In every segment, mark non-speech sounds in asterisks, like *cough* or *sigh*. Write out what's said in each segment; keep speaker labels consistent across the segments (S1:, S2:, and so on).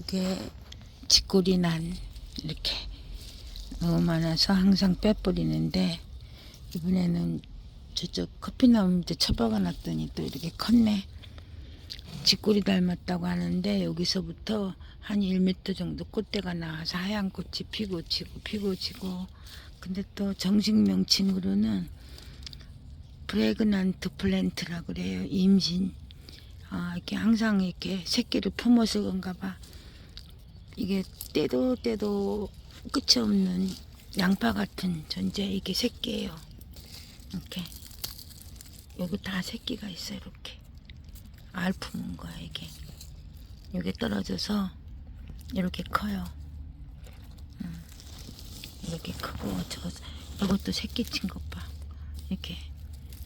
S1: 이게 짓골이 난 이렇게 너무 많아서 항상 빼버리는데 이번에는 저쪽 커피나무 밑에 처박아 놨더니 또 이렇게 컸네. 짓골이 닮았다고 하는데 여기서부터 한 1m 정도 꽃대가 나와서 하얀 꽃이 피고 지고 피고 지고 근데 또 정식 명칭으로는 프레그난트 플랜트라고 그래요. 임신. 아, 이렇게 항상 이렇게 새끼를 품어서 그런가 봐. 이게 때도 때도 끝이 없는 양파 같은 존재 이게 새끼예요. 이렇게 여기 다 새끼가 있어 요 이렇게 알 품은 거야 이게. 여기 떨어져서 이렇게 커요. 음, 이렇게 크고 저거 이것도 새끼 친 것 봐. 이렇게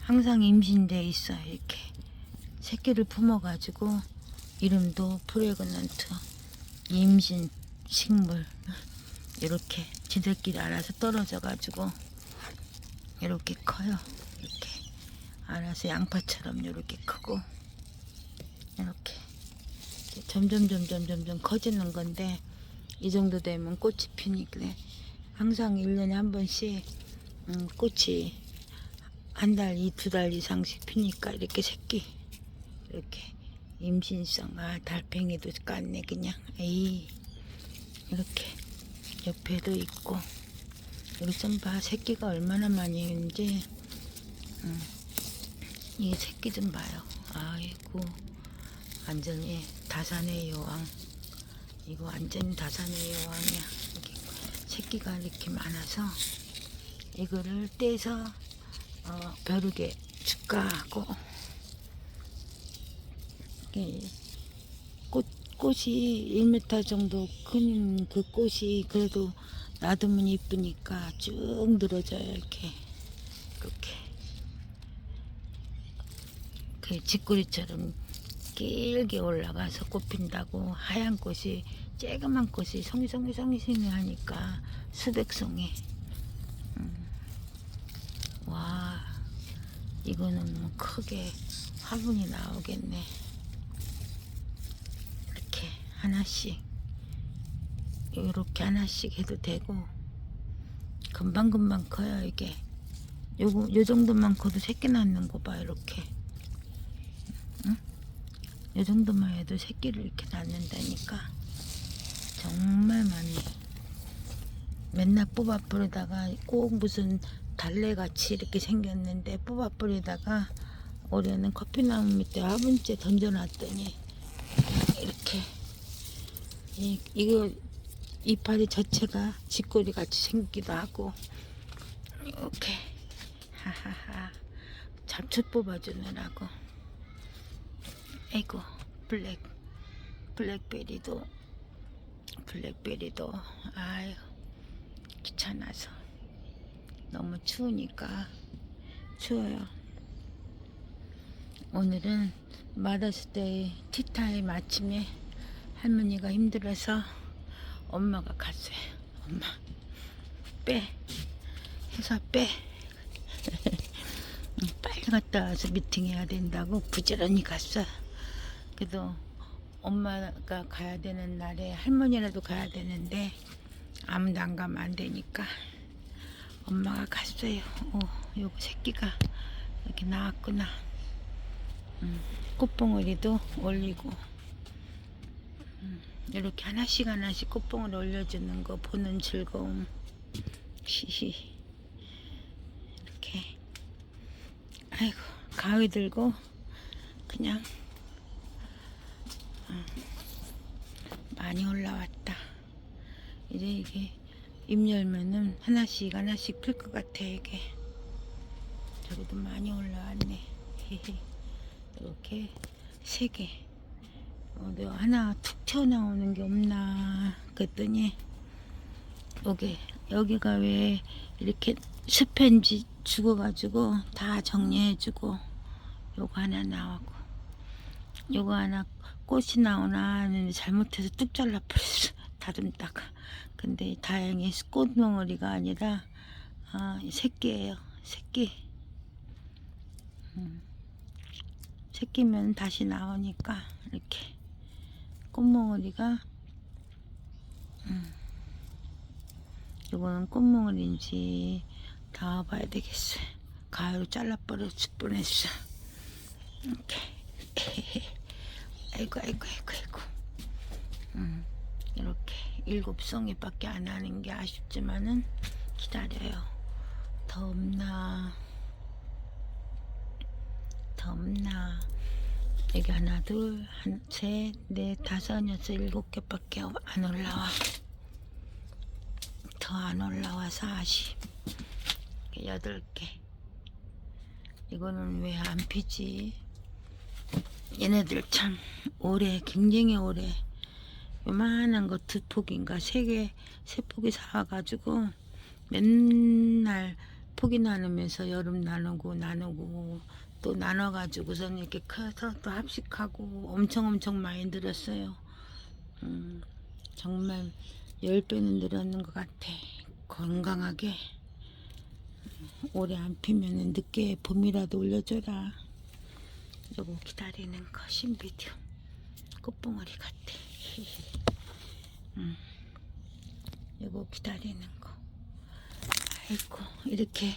S1: 항상 임신돼 있어 요 이렇게 새끼를 품어가지고 이름도 프레그넌트 임신 식물 이렇게 지들끼리 알아서 떨어져 가지고 이렇게 커요. 이렇게 알아서 양파처럼 이렇게 크고 이렇게 점점 점점 점점 커지는 건데 이 정도 되면 꽃이 피니까 항상 1년에 한 번씩 음, 꽃이 한 달, 이 두 달 이상씩 피니까 이렇게 새끼 이렇게 임신성 아 달팽이도 깠네 그냥. 에이 이렇게 옆에도 있고. 여기 좀 봐 새끼가 얼마나 많이 있는지. 음, 이 새끼 좀 봐요. 아이고 완전히 다산의 여왕. 이거 완전히 다산의 여왕이야. 이렇게 새끼가 이렇게 많아서 이거를 떼서 어, 벼룩에 축가하고 이렇게 꽃, 꽃이 1m 정도 큰 그 꽃이 그래도 놔두면 이쁘니까 쭉 늘어져요 이렇게. 이렇게. 그 짓구리처럼 길게 올라가서 꽃 핀다고 하얀 꽃이 쬐그만 꽃이 송이송이송이송이 하니까 수백 송이. 음. 와 이거는 뭐 크게 화분이 나오겠네 하나씩 이렇게 하나씩 해도 되고 금방금방 커요 이게. 요거 요 정도만 커도 새끼 낳는 거 봐 이렇게. 응? 요 정도만 해도 새끼를 이렇게 낳는다니까. 정말 많이. 맨날 뽑아 뿌리다가 꼭 무슨 달래같이 이렇게 생겼는데 뽑아 뿌리다가 올해는 커피나무 밑에 화분째 던져놨더니 이, 이거 이파리 자체가 쥐꼬리 같이 생기기도 하고. 이렇게. 하하하. 잡초 뽑아주느라고. 아이고 블랙 블랙베리도 블랙베리도. 아유 귀찮아서. 너무 추우니까. 추워요. 오늘은 마더스데이 티타임 아침에 할머니가 힘들어서 엄마가 갔어요. 엄마 빼 해서 빼 *laughs* 응, 빨리 갔다 와서 미팅해야 된다고 부지런히 갔어. 그래도 엄마가 가야 되는 날에 할머니라도 가야 되는데 아무도 안 가면 안 되니까 엄마가 갔어요. 오, 요거 새끼가 이렇게 나왔구나. 음, 꽃봉오리도 올리고 음, 이렇게 하나씩 하나씩 꽃봉을 올려주는 거 보는 즐거움. 히히. 이렇게. 아이고 가위 들고 그냥 음, 많이 올라왔다. 이제 이게 잎 열면은 하나씩 하나씩 필 것 같아 이게. 저기도 많이 올라왔네. 이렇게 세 개. 어, 내가 하나 툭 튀어나오는 게 없나 그랬더니 여기 여기가 왜 이렇게 스펀지 죽어가지고 다 정리해주고 요거 하나 나오고 요거 하나 꽃이 나오나 하는데 잘못해서 뚝 잘라버렸어. *laughs* 다듬다가. 근데 다행히 꽃덩어리가 아니라 아, 새끼예요. 새끼. 음. 새끼면 다시 나오니까 이렇게 꽃몽어리가 이거는 꽃몽울인지 다 봐야 되겠어. 가위로 잘라버릴 뻔했어. 이렇게. *laughs* 아이고 아이고 아이고 아이고. 음, 이렇게 일곱 송이밖에 안 하는 게 아쉽지만은 기다려요. 더 없나? 여기 하나, 둘, 한, 셋, 넷, 다섯, 여섯, 일곱 개밖에 안 올라와. 더 안 올라와 40 여덟 개. 이거는 왜 안 피지? 얘네들 참 오래 굉장히 오래 요만한 거 두 폭인가? 세 개 세 폭이 사와가지고 맨날 폭이 나누면서 여름 나누고 나누고 또 나눠가지고선 이렇게 커서 또 합식하고 엄청 엄청 많이 늘었어요 음, 정말 열 배는 늘었는 것 같아. 건강하게 오래 안 피면은 늦게 봄이라도 올려줘라. 요거 기다리는 거 신비디오 꽃봉오리 같아. *laughs* 음. 요거 기다리는 거. 아이고 이렇게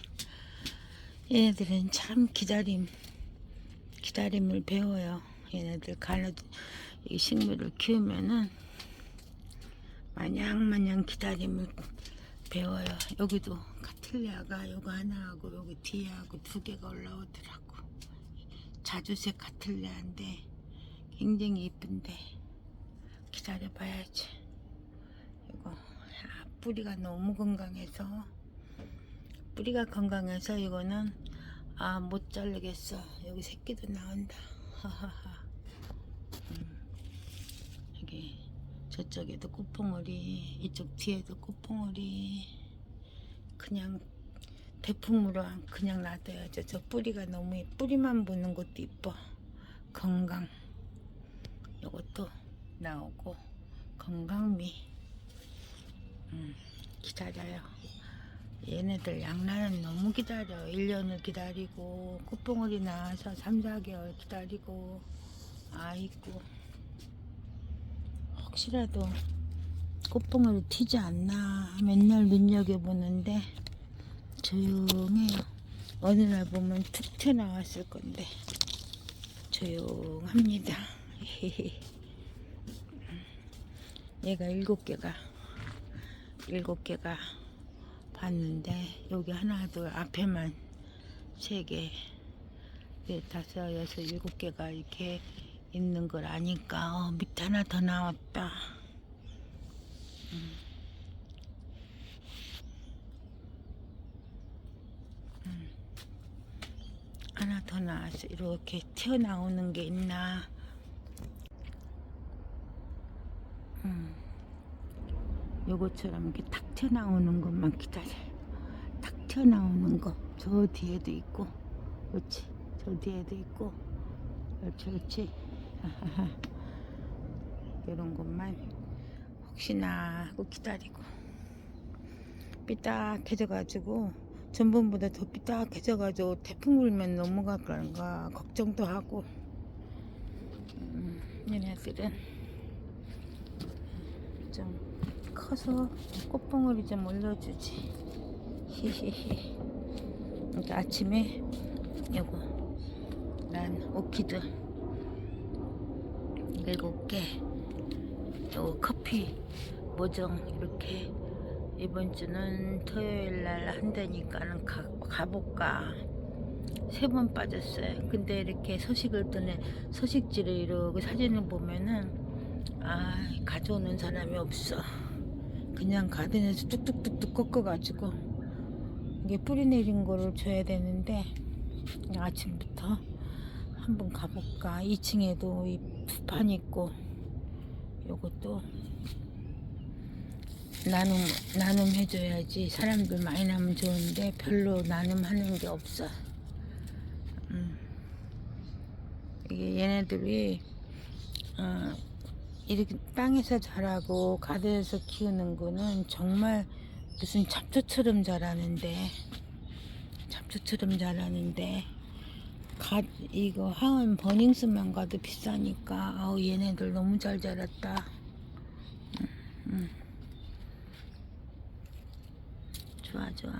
S1: 얘네들은 참 기다림 기다림을 배워요. 얘네들 가는 이 식물을 키우면은 마냥 마냥 기다림을 배워요. 여기도 카틀리아가 요거 하나하고 여기 뒤에하고 두 개가 올라오더라고. 자주색 카틀리아인데 굉장히 이쁜데 기다려 봐야지. 이거 아, 뿌리가 너무 건강해서 뿌리가 건강해서 이거는 아 못 자르겠어. 여기 새끼도 나온다. 하하하. 음, 여기 저쪽에도 꽃봉오리 이쪽 뒤에도 꽃봉오리. 그냥 대품으로 그냥 놔둬야죠. 저 뿌리가 너무 예- 뿌리만 보는 것도 이뻐. 건강. 요것도 나오고 건강미. 음, 기다려요 얘네들 양날은 너무 기다려 1년을 기다리고 꽃봉오리 나와서 3, 4개월 기다리고 아이고 혹시라도 꽃봉오리 튀지 않나 맨날 눈여겨보는데 조용해요. 어느 날 보면 툭 튀어나왔을 건데 조용합니다. *laughs* 얘가 일곱 개가 일곱 개가 봤는데 여기 하나 둘 앞에만 세 개, 넷, 다섯, 여섯, 일곱 개가 이렇게 있는 걸 아니까 어, 밑에 하나 더 나왔다. 음. 음. 하나 더 나왔어. 이렇게 튀어나오는 게 있나? 음. 요것처럼 이렇게 탁 튀어나오는 것만 기다려. 탁 튀어나오는 거. 저 뒤에도 있고. 그렇지. 저 뒤에도 있고. 그렇지, 그렇지. *laughs* 이런 것만 혹시나 하고 기다리고 삐딱해져 가지고 전번보다 더 삐딱해져 가지고 태풍 불면 넘어갈 건가 걱정도 하고 음, 얘네들은 좀 커서 꽃봉오리 좀 올려주지 히히히 그러니까 아침에 요거 난 오키드 일곱 개. 요 커피 모정 이렇게 이번 주는 토요일 날 한다니까는 가, 가볼까. 세 번 빠졌어요. 근데 이렇게 소식을 듣는 소식지를 이러고 사진을 보면은 아 가져오는 사람이 없어. 그냥 가든에서 뚝뚝뚝뚝 꺾어가지고 이게 뿌리 내린 거를 줘야 되는데 아침부터 한번 가볼까. 2층에도 이 부판 있고 요것도 나눔 나눔 해줘야지 사람들 많이 나면 좋은데 별로 나눔하는 게 없어. 음. 이게 얘네들이 어, 이렇게 땅에서 자라고 가드에서 키우는 거는 정말 무슨 잡초처럼 자라는데 잡초처럼 자라는데 가, 이거 하원 버닝스만 가도 비싸니까 아우 얘네들 너무 잘 자랐다. 음, 음. 좋아 좋아.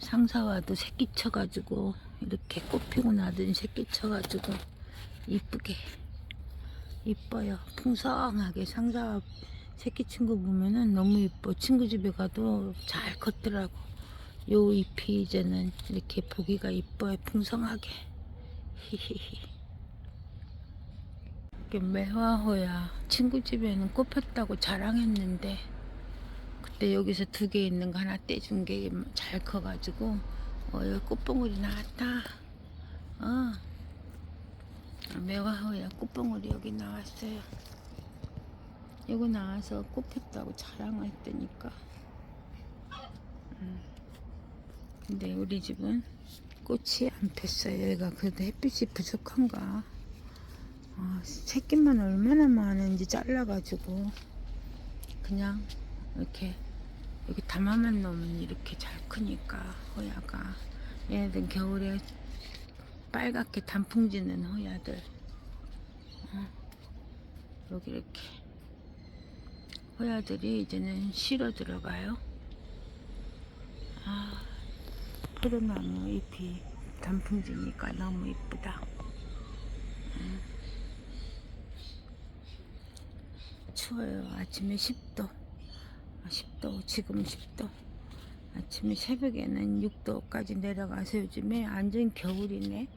S1: 상사와도 새끼 쳐가지고 이렇게 꽃 피고 나더니 새끼 쳐가지고 이쁘게 이뻐요. 풍성하게 상사와 새끼 친구 보면은 너무 이뻐. 친구 집에 가도 잘 컸더라고. 요 잎이 이제는 이렇게 보기가 이뻐요. 풍성하게. 히히히. 이게 매화호야. 친구 집에는 꽃 폈다고 자랑했는데 그때 여기서 두 개 있는 거 하나 떼준 게 잘 커가지고 어 여기 꽃봉오리 나왔다. 어 매화호야 꽃봉오리 여기 나왔어요. 이거 나와서 꽃 폈다고 자랑했다니까. 음. 근데 우리 집은 꽃이 안 폈어요. 얘가 그래도 햇빛이 부족한가. 아, 새끼만 얼마나 많은지 잘라가지고 그냥 이렇게 여기 담아만 놓으면 이렇게 잘 크니까 호야가. 얘네들 겨울에 빨갛게 단풍 지는 호야들 어, 여기 이렇게 호야들이 이제는 실어 들어가요 아 포도나무 잎이 단풍 지니까 너무 이쁘다 추워요. 아침에 10도. 10도, 지금 10도. 아침에 새벽에는 6도까지 내려가서 요즘에 완전 겨울이네.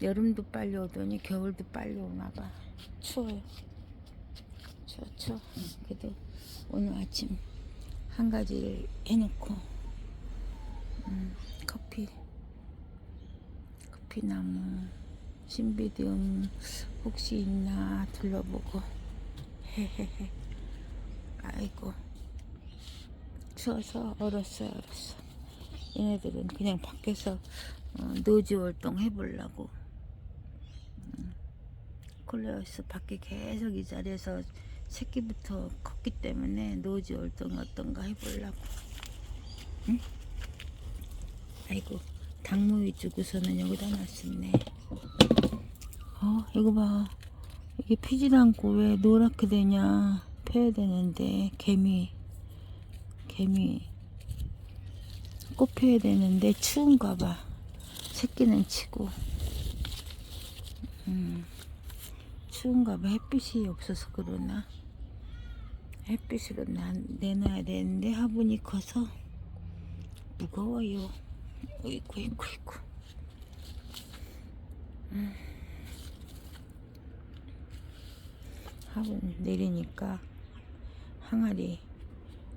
S1: 여름도 빨리 오더니 겨울도 빨리 오나 봐. 추워요. 추워, 추워. 그래도 오늘 아침 한 가지를 해놓고, 음, 커피, 커피나무, 신비디움 혹시 있나 둘러보고, 헤헤헤. 아이고. 추워서 얼었어요, 얼었어. 얘네들은 그냥 밖에서 어, 노지 활동 해보려고. 음, 콜레어스 밖에 계속 이 자리에서 새끼부터 컸기 때문에 노지 활동 어떤가 해보려고. 응? 아이고, 당무 위 주고서는 여기다 놨었네. 어, 이거 봐. 이게 피지도 않고 왜 노랗게 되냐 펴야 되는데 개미 개미 꽃 펴야 되는데 추운가 봐 새끼는 치고 음 추운가 봐. 햇빛이 없어서 그러나. 햇빛으로 나, 내놔야 되는데 화분이 커서 무거워요. 어이구 이구 이구. 화분 내리니까 항아리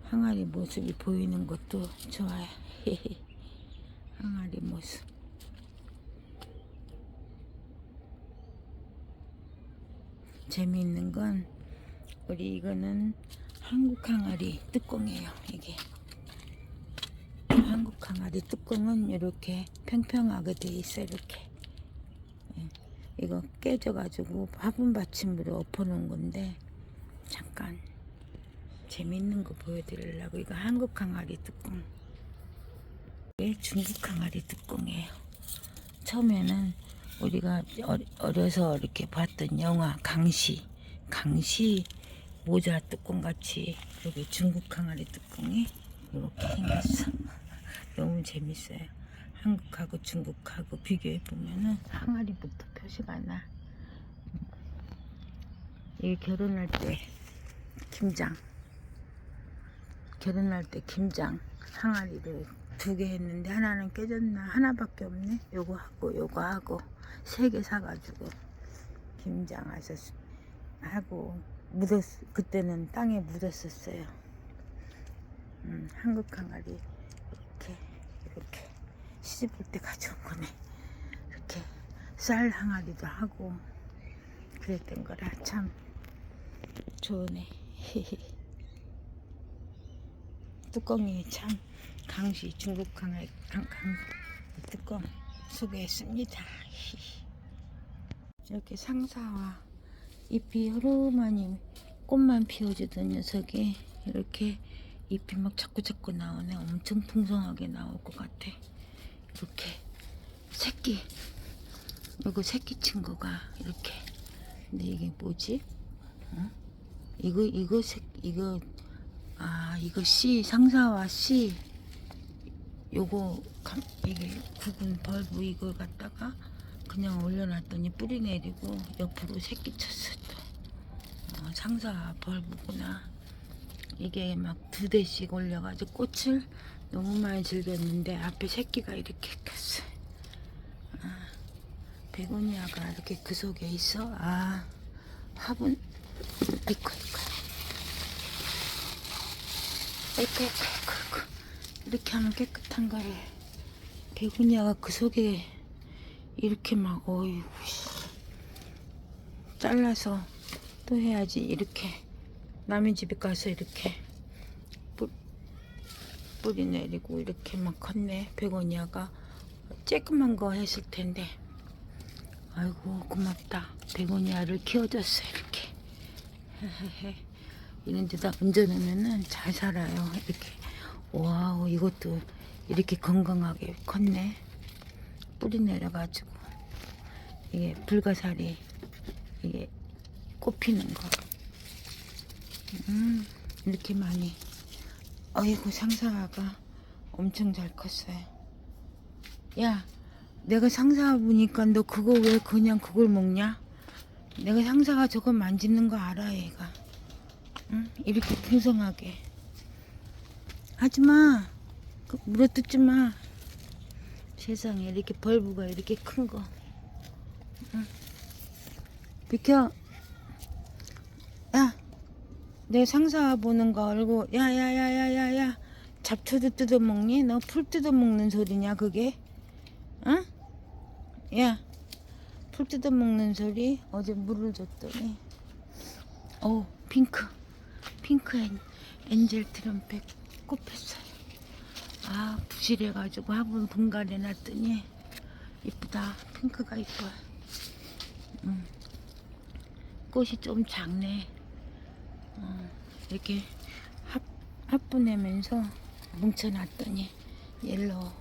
S1: 항아리 모습이 보이는 것도 좋아요. *laughs* 항아리 모습. 재미있는 건 우리 이거는 한국 항아리 뚜껑이에요. 이게 한국 항아리 뚜껑은 이렇게 평평하게 돼 있어 이렇게. 예. 이거 깨져가지고 화분 받침으로 엎어놓은 건데 잠깐 재밌는 거 보여드리려고 이거 한국 항아리 뚜껑 이게 중국 항아리 뚜껑이에요 처음에는 우리가 어리- 어려서 이렇게 봤던 영화 강시 강시 모자 뚜껑 같이 여기 중국 항아리 뚜껑이 이렇게 생겼어 *laughs* 너무 재밌어요 한국하고 중국하고 비교해 보면은 항아리부터 표시가 나. 이게 결혼할 때 김장. 결혼할 때 김장 항아리를 두 개 했는데 하나는 깨졌나 하나밖에 없네. 요거 하고 요거 하고 세 개 사가지고 김장 와서 하고 묻었 그때는 땅에 묻었었어요. 음, 한국 항아리 이렇게 이렇게 시집 올 때 가져온 거네. 이렇게 쌀 항아리도 하고 그랬던 거라 참 좋으네. *laughs* 뚜껑이 참 강시 중국 항아리 강, 강 뚜껑 소개했습니다. *laughs* 이렇게 상사와 잎이 흐르마니 꽃만 피워주던 녀석이 이렇게 잎이 막 자꾸 자꾸 나오네. 엄청 풍성하게 나올 것 같아. 이렇게 새끼 이거 새끼 친구가 이렇게 근데 이게 뭐지? 어? 이거 이거 새 이거 아 이거 C 상사와 C 요거 감- 이게 굵은 벌브 이걸 갖다가 그냥 올려놨더니 뿌리 내리고 옆으로 새끼 쳤어 또 어, 상사 벌브구나. 이게 막 두 대씩 올려가지고 꽃을 너무 많이 즐겼는데 앞에 새끼가 이렇게 컸어. 아, 베고니아가 이렇게 그 속에 있어? 아 화분. 아이고 아이고. 아이고 아이고 아이고. 아 이렇게 하면 깨끗한 거를 베고니아가 그 속에 이렇게 막 어이구 씨. 잘라서 또 해야지. 이렇게. 남의 집에 가서 이렇게 뿌, 뿌리 내리고 이렇게 막 컸네. 베고니아가. 쬐끄만 거 했을 텐데. 아이고 고맙다. 베고니아를 키워줬어 이렇게. 이런 데다 얹어놓으면은 잘 살아요. 이렇게 와우 이것도 이렇게 건강하게 컸네. 뿌리 내려가지고. 이게 불가사리 이게 꽃피는 거. 음, 이렇게 많이. 아이고 상사가 엄청 잘 컸어요. 야 내가 상사 보니까 너 그거 왜 그냥 그걸 먹냐? 내가 상사가 저거 만지는 거 알아 얘가? 응? 이렇게 풍성하게 하지마 그 물어뜯지 마 세상에 이렇게 벌브가 이렇게 큰 거. 응. 비켜. 야, 내 상사 보는 거 알고, 야, 야, 야, 야, 야, 야. 잡초도 뜯어 먹니? 너 풀 뜯어 먹는 소리냐, 그게? 응? 야, 풀 뜯어 먹는 소리? 어제 물을 줬더니. 어, 핑크. 핑크 엔, 엔젤 트럼펫 꽃 폈어요. 아 부실해가지고 화분 분갈해 놨더니 이쁘다. 핑크가 이뻐 음. 꽃이 좀 작네. 어, 이렇게 합, 합분하면서 뭉쳐놨더니 옐로우.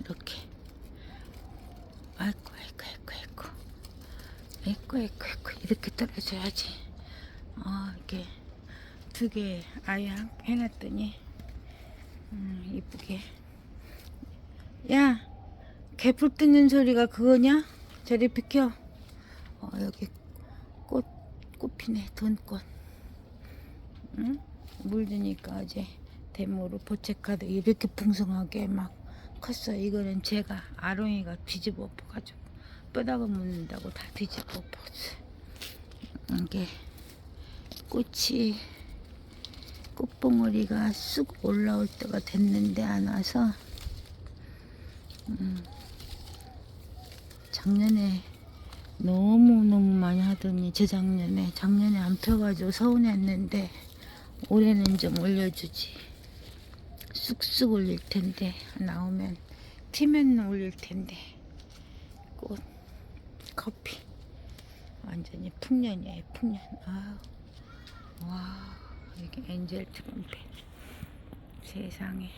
S1: 이렇게. 아이고 아이고 아이고 아이고. 아이고 아이고 아이고. 이렇게 떨어져야지. 어 이렇게 두 개 아예 한- 해놨더니 음, 이쁘게. 야, 개풀 뜯는 소리가 그거냐? 저리 비켜. 어, 여기 꽃, 꽃 피네, 돈꽃. 응? 물 주니까 어제 데모로 보채카드 이렇게 풍성하게 막 컸어. 이거는 제가 아롱이가 뒤집어 엎어가지고 뼈다가 묻는다고 다 뒤집어 엎었어. 이게 꽃이 꽃봉오리가 쑥 올라올 때가 됐는데 안 와서 음, 작년에 너무너무 많이 하더니 재작년에 작년에 안 펴가지고 서운했는데 올해는 좀 올려주지. 쑥쑥 올릴 텐데 나오면 피면 올릴 텐데. 꽃 커피. 완전히 풍년이에요 풍년. 아우 와 이게 엔젤 트럼펫. 세상에.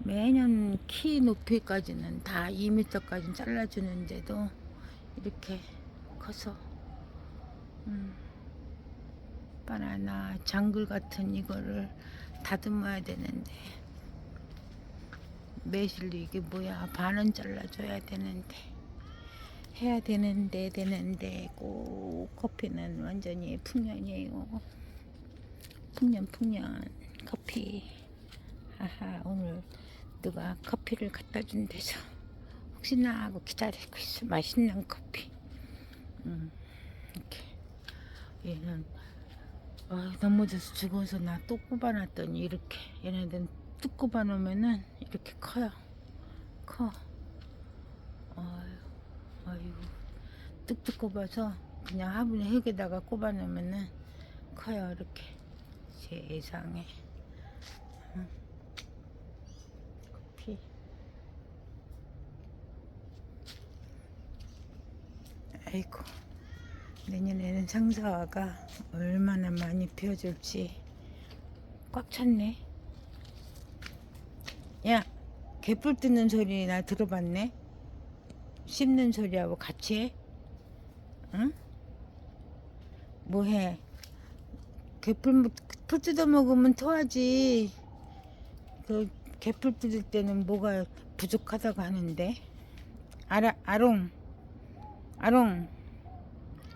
S1: 매년 키 높이까지는 다 2m까지 잘라주는데도 이렇게 커서 음, 바나나 장글 같은 이거를 다듬어야 되는데. 매실도 이게 뭐야 반은 잘라줘야 되는데 해야 되는데 되는데 꼭 커피는 완전히 풍년이에요 풍년 풍년 커피. 하하 오늘 누가 커피를 갖다 준대서 혹시나 하고 기다리고 있어. 맛있는 커피. 음, 이렇게. 얘는 아, 넘어져서 죽어서 나 또 꼽아놨더니 이렇게. 얘네들은 뚝 꼽아놓으면은 이렇게 커요. 커. 아유 아유 뚝뚝 꼽아서 그냥 화분에 흙에다가 꼽아놓으면은 커요 이렇게 세상에 응. 커피 아이고 내년에는 상사화가 얼마나 많이 피워줄지 꽉 찼네 야 개뿔 뜯는 소리 나 들어봤네 씹는 소리하고 같이 해? 응? 뭐해 개풀 뭐- 풀 뜯어 먹으면 토하지. 그 개풀 뜯을 때는 뭐가 부족하다고 하는데. 아라 아롱 아롱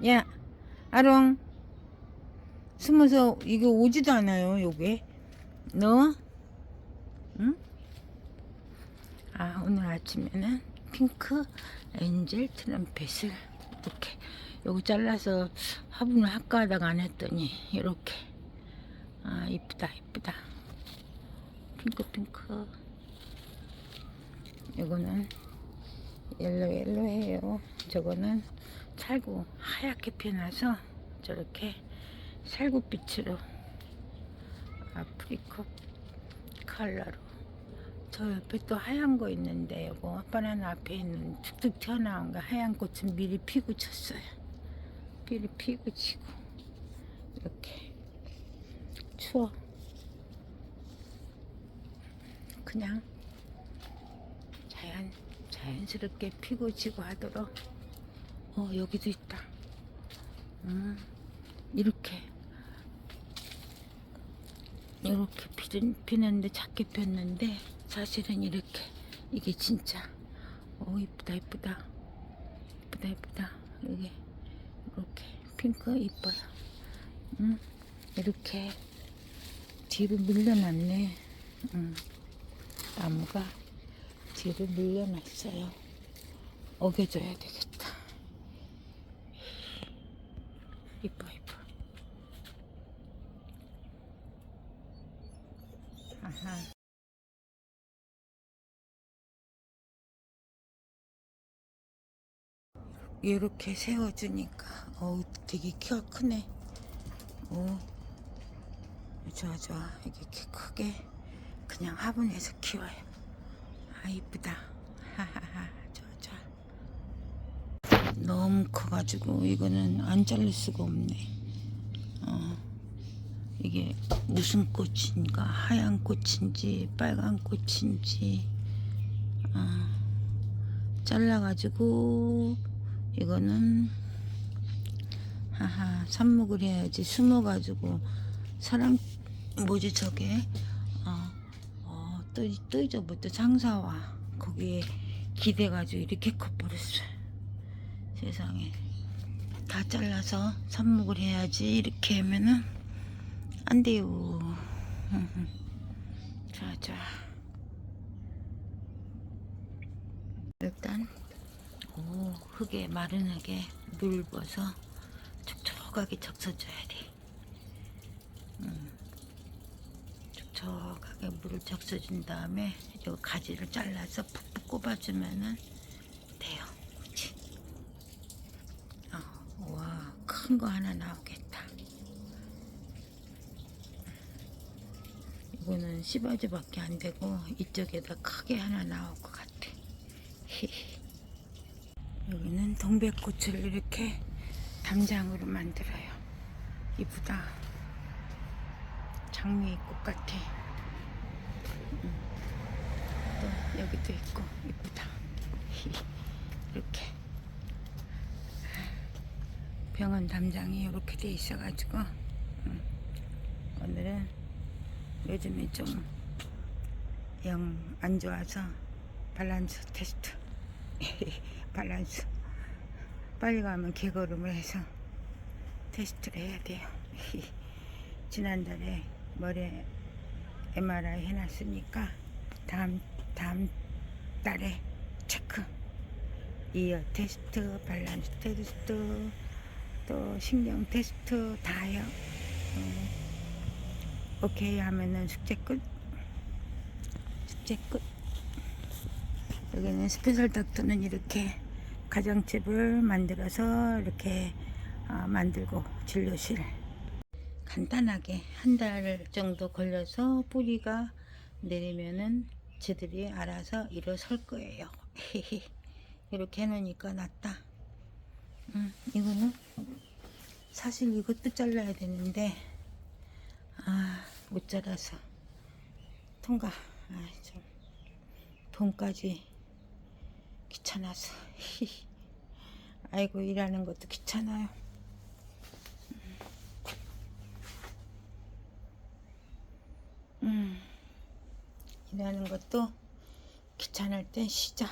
S1: 야 아롱 숨어서 이거 오지도 않아요 요게 너 응? 아 오늘 아침에는 핑크 엔젤 트럼펫을 이렇게 요거 잘라서 화분을 할까 하다가 안 했더니 이렇게 아 이쁘다 이쁘다. 핑크 핑크. 이거는 옐로 옐로해요. 저거는 살구 하얗게 피어나서 저렇게 살구빛으로 아프리카 컬러로. 저 옆에 또 하얀 거 있는데 요거 바나나 앞에 있는 툭툭 튀어나온 거 하얀 꽃은 미리 피고 쳤어요. 미리 피고 치고 이렇게 추워. 그냥 자연 자연스럽게 피고 지고 하도록. 어 여기도 있다. 음 이렇게. 이렇게 피는, 피는데 작게 폈는데 사실은 이렇게. 이게 진짜. 오 이쁘다 이쁘다. 이쁘다 이쁘다. 이게 이렇게 핑크 이뻐요. 음 이렇게 뒤로 밀려났네. 음 나무가 뒤로 밀려났어요. 어겨줘야 되겠다. 이뻐 이뻐. 아하. 이렇게 세워주니까 어우 되게 키가 크네. 오 좋아 좋아. 이렇게 크게 그냥 화분에서 키워요. 아 이쁘다. 하하하. 좋아 좋아. 너무 커가지고 이거는 안 자를 수가 없네. 어. 이게 무슨 꽃인가? 하얀 꽃인지 빨간 꽃인지. 아, 잘라가지고 이거는 하하 삽목을 해야지. 숨어가지고 사람 뭐지 저게 어, 어, 또, 또 잊어부터 장사와 거기에 기대가지고 이렇게 커버렸어요 세상에 다 잘라서 삽목을 해야지 이렇게 하면은 안 돼요. *laughs* 자, 자. 일단, 오, 흙에, 마른 흙에 물 부어서 촉촉하게 적셔줘야 돼. 음, 촉촉하게 물을 적셔준 다음에 요 가지를 잘라서 푹푹 꼽아주면은 돼요. 그치? 어, 와, 큰 거 하나 나오겠다. 이거는 씨바지밖에 안 되고 이쪽에다 크게 하나 나올 것 같아. 여기는 동백꽃을 이렇게 담장으로 만들어요. 이쁘다. 장미꽃 같아. 음. 또 여기도 있고 이쁘다. *laughs* 이렇게 병원 담장이 이렇게 돼 있어가지고 음. 오늘은 요즘에 좀 영 안 좋아서 밸런스 테스트 *laughs* 밸런스 빨리 가면 개걸음을 해서 테스트를 해야 돼요 *laughs* 지난달에 머리에 MRI 해놨으니까 다음 다음 달에 체크 이어 테스트 밸런스 테스트 또 신경 테스트 다 해요 음. 오케이 하면은 숙제 끝. 숙제 끝. 여기는 스페셜 닥터는 이렇게 가정집을 만들어서 이렇게 어, 만들고 진료실 간단하게 한 달 정도 걸려서 뿌리가 내리면은 쟤들이 알아서 일어설 거예요. *laughs* 이렇게 해놓으니까 낫다. 음, 이거는 사실 이것도 잘라야 되는데 아, 못 자라서 통과. 아, 좀 봄까지 귀찮아서. *laughs* 아이고 일하는 것도 귀찮아요. 음, 일하는 것도 귀찮을 땐 쉬자.